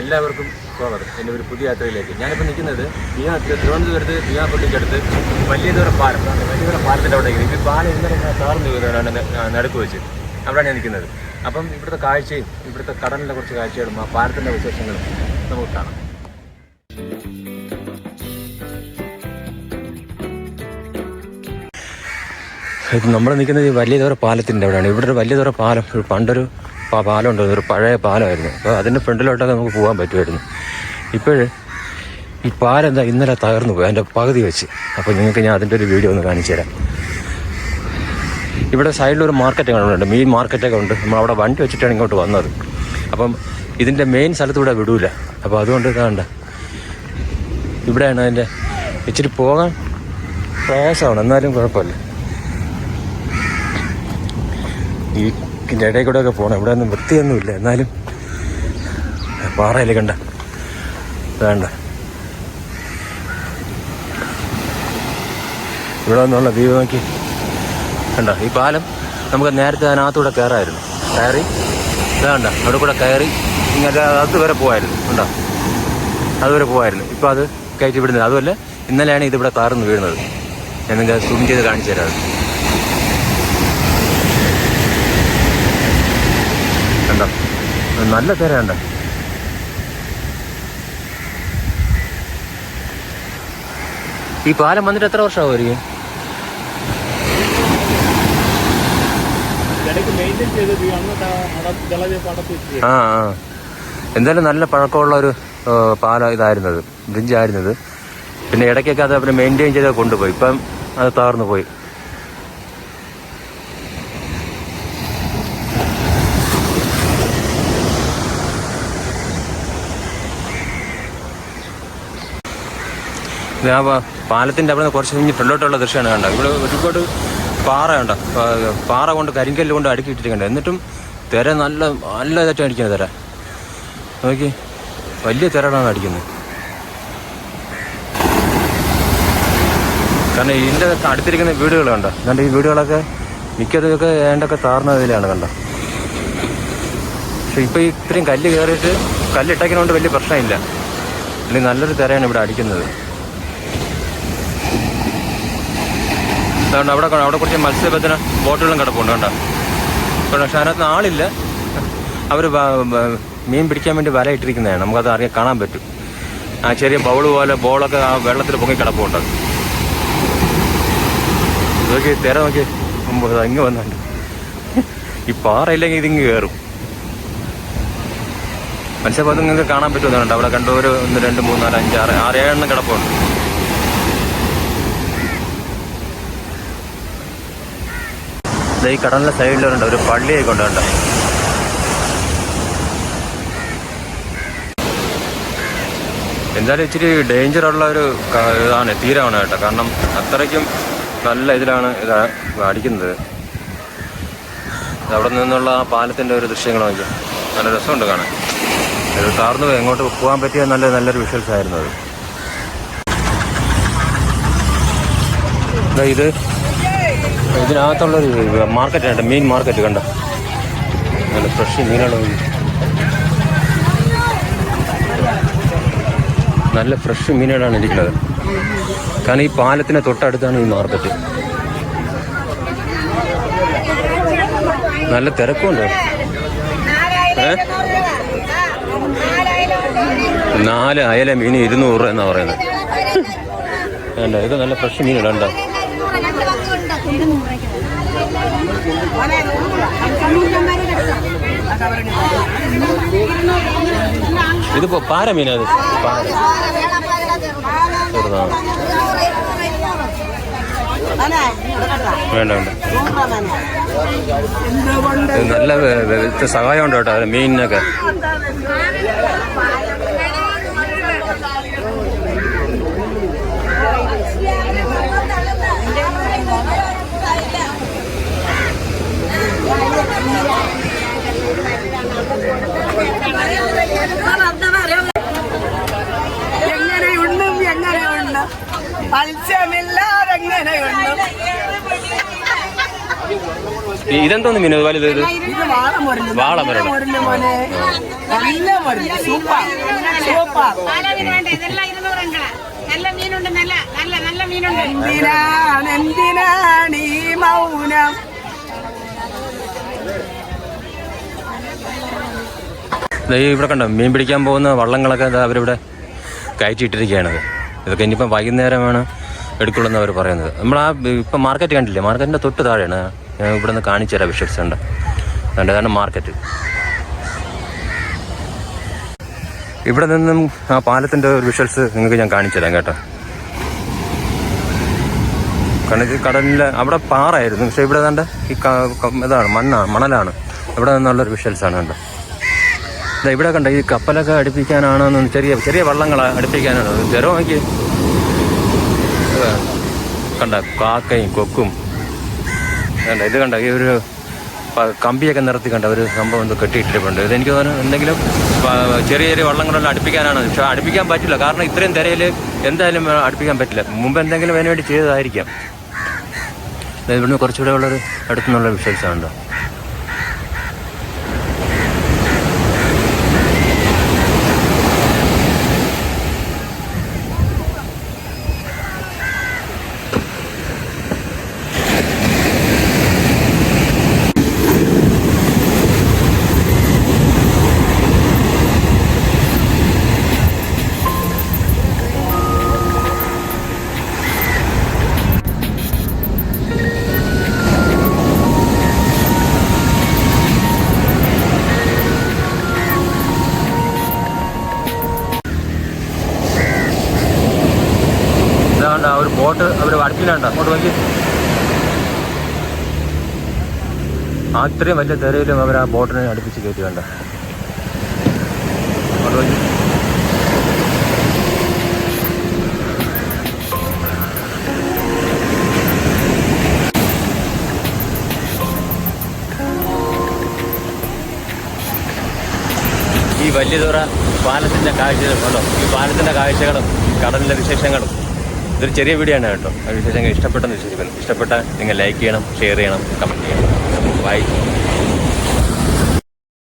എല്ലാവർക്കും സ്വാഗതം. എന്റെ ഒരു പുതിയ യാത്രയിലേക്ക്. ഞാനിപ്പോൾ നിൽക്കുന്നത് ബീഹാത്തിൽ തിരുവനന്തപുരത്ത് ബീഹാപ്പള്ളിക്കടുത്ത് വലിയതുറ പാലം വലിയതുറ പാലത്തിന്റെ അവിടെ ഈ പാലം ഇന്നലെ താർന്നു വീടാണ് നടുക്ക് വെച്ച് അവിടെയാണ് ഞാൻ നിൽക്കുന്നത്. അപ്പം ഇവിടുത്തെ കാഴ്ചയും ഇവിടുത്തെ കടലിന്റെ കുറച്ച് കാഴ്ചകളും ആ പാലത്തിന്റെ വിശേഷങ്ങളും നമുക്ക് കാണാം. നമ്മൾ നിൽക്കുന്നത് ഈ വലിയതോര പാലത്തിന്റെ അവിടെയാണ്. ഇവിടെ ഒരു വലിയതോര പാലം. പണ്ടൊരു പ- പാലം ഉണ്ട് ഒരു പഴയ പാലമായിരുന്നു. അപ്പോൾ അതിന്റെ ഫ്രണ്ടിലോട്ടൊക്കെ നമുക്ക് പോകാൻ പറ്റുമായിരുന്നു. ഇപ്പോഴ് ഈ പാലം എന്താ ഇന്നലെ തകർന്നു പോയി അതിന്റെ പകുതി വെച്ച്. അപ്പോൾ നിങ്ങൾക്ക് ഞാൻ അതിന്റെ ഒരു വീഡിയോ ഒന്ന് കാണിച്ചു തരാം. ഇവിടെ സൈഡിലൊരു മാർക്കറ്റ് ഉണ്ട് മീൻ മാർക്കറ്റൊക്കെ ഉണ്ട്. നമ്മൾ അവിടെ വണ്ടി വെച്ചിട്ടാണ് ഇങ്ങോട്ട് വന്നത്. അപ്പം ഇതിന്റെ മെയിൻ സ്ഥലത്തൂടെ വിടൂല. അപ്പോൾ അതുകൊണ്ട് ഇതാണ്ട് ഇവിടെയാണ് അതിന്റെ ഇച്ചിരി പോകാൻ പ്രയാസമാണ്. എന്നാലും കുഴപ്പമില്ല. ഈ ഇതിന്റെ ഇടയിൽ കൂടെ ഒക്കെ പോകണം ഇവിടെ ഒന്നും വൃത്തിയൊന്നുമില്ല എന്നാലും പാറയിൽ കണ്ട. വേണ്ട. ഇവിടെ നിന്നുള്ള വ്യൂ നോക്കി. ഈ പാലം നമുക്ക് നേരത്തെ അതിനകത്തൂടെ കയറായിരുന്നു. കയറി. ഇതാണ്ട അവിടെ കൂടെ കയറി ഇങ്ങനെ അത് വരെ പോകായിരുന്നു ഉണ്ടോ അതുവരെ പോകായിരുന്നു ഇപ്പോൾ അത് കയറ്റി വിടുന്നത് അതുമല്ല ഇന്നലെയാണ് ഇതിവിടെ താർന്ന് വീഴുന്നത്. ഞാൻ നിങ്ങൾക്ക് സൂം ചെയ്ത് കാണിച്ചു തരാം അത്. കണ്ടോ നല്ല തിരയുണ്ട്. ഈ പാലം വന്നിട്ട് എത്ര വർഷമാവുമായിരിക്കും? ആ ആ എന്തായാലും നല്ല പഴക്കമുള്ള ഒരു പാലം ഇതായിരുന്നത് ബ്രിഡ്ജായിരുന്നത് പിന്നെ ഇടയ്ക്കൊക്കെ അത് അവർ മെയിന്റെയിൻ ചെയ്ത് കൊണ്ടുപോയി. ഇപ്പം അത് തകർന്നു പോയി. ഇത് പാലത്തിന്റെ അവിടെ നിന്ന് കുറച്ച് കഴിഞ്ഞ് ഫ്രണ്ടിലോട്ടുള്ള ദൃശ്യമാണ് കണ്ടത്. ഇവിടെ ഒരുപാട് പാറ ഉണ്ടോ പാറ കൊണ്ട് കരിങ്കല്ല് കൊണ്ട് അടുക്കി ഇട്ടിട്ടുണ്ട് എന്നിട്ടും തിര നല്ല നല്ല ഇതായിട്ട് അടിക്കുന്നത് തിര. നോക്കി. വലിയ തിരകളാണ് അടിക്കുന്നത്. കാരണം ഇതിന്റെ അടുത്തിരിക്കുന്ന വീടുകൾ കണ്ടോ? ഈ വീടുകളൊക്കെ മിക്കതൊക്കെ ഏണ്ടൊക്കെ താർന്നതിലാണ് കണ്ടോ? പക്ഷെ ഇപ്പോൾ ഇത്രയും കല്ല് കയറിയിട്ട് കല്ലിട്ടേക്കുന്നതുകൊണ്ട് വലിയ പ്രശ്നമില്ല. അല്ലെങ്കിൽ നല്ലൊരു തിരയാണ് ഇവിടെ അടിക്കുന്നത്. അതുകൊണ്ട് അവിടെ അവിടെ കുറച്ച് മത്സ്യബന്ധന ബോട്ടുകളും കിടപ്പുണ്ട് കണ്ടോ? പക്ഷെ അതിനകത്ത് ആളില്ല. അവർ മീൻ പിടിക്കാൻ വേണ്ടി വല ഇട്ടിരിക്കുന്നതാണ്. നമുക്കത് അറിയാൻ കാണാൻ പറ്റും. ആ ചെറിയ ബൗൾ പോലെ ബോളൊക്കെ ആ വെള്ളത്തിൽ പൊങ്ങി കിടപ്പുണ്ട്. നോക്കി തിര നോക്കി ഇങ്ങ് വന്നുണ്ട് ഈ പാറയില്ലെങ്കിൽ ഇതിങ്ങ് കയറും. മത്സ്യബന്ധം നിങ്ങൾക്ക് കാണാൻ പറ്റുമെന്നുണ്ട് അവിടെ കണ്ടു ഒരു ഒന്ന് രണ്ട് മൂന്ന് നാല് അഞ്ച് ആറ് ആറ് ഏഴെണ്ണം കിടപ്പുണ്ട്. ഈ കടലിന്റെ സൈഡിലുണ്ട് ഒരു പള്ളിയെ കൊണ്ടുണ്ട് എന്തായാലും ഇച്ചിരി ഡേഞ്ചർ ഉള്ള ഒരു ഇതാണ് തീരമാണ് കേട്ടോ. കാരണം അത്രയ്ക്കും നല്ല ഇതിലാണ് ഇത് അടിക്കുന്നത് അവിടെ നിന്നുള്ള ആ പാലത്തിന്റെ ഒരു ദൃശ്യങ്ങൾ നോക്കിയാൽ നല്ല രസമുണ്ട് കാണാൻ. ഒരു താർന്നു എങ്ങോട്ട് പോകാൻ പറ്റിയ നല്ല നല്ലൊരു വിഷ്വൽസ് ആയിരുന്നു അത്. ഇത് ഇതിനകത്തുള്ളൊരു മാർക്കറ്റ് കേട്ടോ മെയിൻ മാർക്കറ്റ് കണ്ട. നല്ല ഫ്രഷ് മീനുകൾ നല്ല ഫ്രഷ് മീനുകളാണ് ഇരിക്കുന്നത്. കാരണം ഈ പാലത്തിന് തൊട്ടടുത്താണ് ഈ മാർക്കറ്റ് നല്ല തിരക്കുണ്ട് നാല് അയല മീൻ ഇരുന്നൂറ് രൂപ എന്നാ പറയുന്നത്. ഇത് നല്ല ഫ്രഷ് മീനുകളുണ്ടോ ഇതിപ്പോ പാര മീനാ ഇത് പാര ചെറുതാണ് വേണ്ട വേണ്ട ഇത് നല്ല വെ- വെ- സഹായം ഉണ്ട് കേട്ടോ അത് മീനിനൊക്കെ ഇതെന്തോന്ന് വിനോദ് ഇത് ഇത്? വാള മോനെ നല്ല സൂപ്പർ സൂപ്പർ പാല നല്ല മീനുണ്ട് നല്ല നല്ല നല്ല മീനുണ്ട് എന്തിനാണ് എന്തിനാണ് ഈ മൗനം? ഇവിടെ കണ്ടോ? മീൻ പിടിക്കാൻ പോകുന്ന വള്ളങ്ങളൊക്കെ അവരിവിടെ കയറ്റിയിട്ടിരിക്കുകയാണത്. ഇതൊക്കെ ഇനിയിപ്പം വൈകുന്നേരമാണ് എടുക്കുള്ളൂ അവർ പറയുന്നത്. നമ്മൾ ആ ഇപ്പം മാർക്കറ്റ് കണ്ടില്ലേ? മാർക്കറ്റിന്റെ തൊട്ട് താഴെയാണ്. ഞാൻ ഇവിടെ നിന്ന് കാണിച്ചു തരാം വിഷ്വൽസ് ഉണ്ട് അതുകൊണ്ട് മാർക്കറ്റ് ഇവിടെ നിന്നും ആ പാലത്തിന്റെ ഒരു വിഷ്വൽസ് നിങ്ങൾക്ക് ഞാൻ കാണിച്ചു തരാം കേട്ടോ. കാരണം ഇത് കടലിലെ അവിടെ പാറായിരുന്നു പക്ഷേ ഇവിടെ ഏതാണ്ട് ഈ ഇതാണ് മണ്ണാണ് മണലാണ്. ഇവിടെ നിന്നുള്ളൊരു വിഷ്വൽസാണ് കണ്ടോ ഇവിടെ കണ്ട ഈ കപ്പലൊക്കെ അടുപ്പിക്കാനാണോ ചെറിയ ചെറിയ വള്ളങ്ങൾ അടുപ്പിക്കാനാണ്. ചെറു നോക്കി കണ്ട കാക്കയും കൊക്കും. കണ്ട ഇത് കണ്ട ഈ ഒരു കമ്പിയൊക്കെ നിർത്തി കണ്ട ഒരു സംഭവം എന്ത് കെട്ടിയിട്ടിട്ടുണ്ട് ഇതെനിക്ക് തോന്നുന്നു എന്തെങ്കിലും ചെറിയ ചെറിയ വള്ളങ്ങളെല്ലാം അടുപ്പിക്കാനാണ്. പക്ഷെ അടുപ്പിക്കാൻ പറ്റില്ല. കാരണം ഇത്രയും തിരയിൽ എന്തായാലും അടുപ്പിക്കാൻ പറ്റില്ല. മുമ്പ് എന്തെങ്കിലും അതിനുവേണ്ടി ചെയ്തതായിരിക്കാം. ഇവിടുന്ന് കുറച്ചുകൂടെ ഉള്ളൊരു അടുത്തുനിന്നുള്ള വിഷ്വൽസ് ആണ് ബോട്ട് അവർ അടുപ്പിലാണ്ട അങ്ങോട്ട് നോക്കി അത്രയും വലിയ തെരയിലും അവർ ആ ബോട്ടിനെ അടുപ്പിച്ച് കയറ്റി നോക്കി ഈ വലിയതുറ പാലത്തിന്റെ കാഴ്ചകളും കണ്ടോ ഈ പാലത്തിന്റെ കാഴ്ചകളും കടലിന്റെ വിശേഷങ്ങളും. ഇതൊരു ചെറിയ വീഡിയോ ആണ് കേട്ടോ. അത് വിശേഷം ഇഷ്ടപ്പെട്ടെന്ന് വിശ്വസിക്കുന്നു. ഇഷ്ടപ്പെട്ട നിങ്ങൾ ലൈക്ക് ചെയ്യണം ഷെയർ ചെയ്യണം കമന്റ് ചെയ്യണം. ബൈ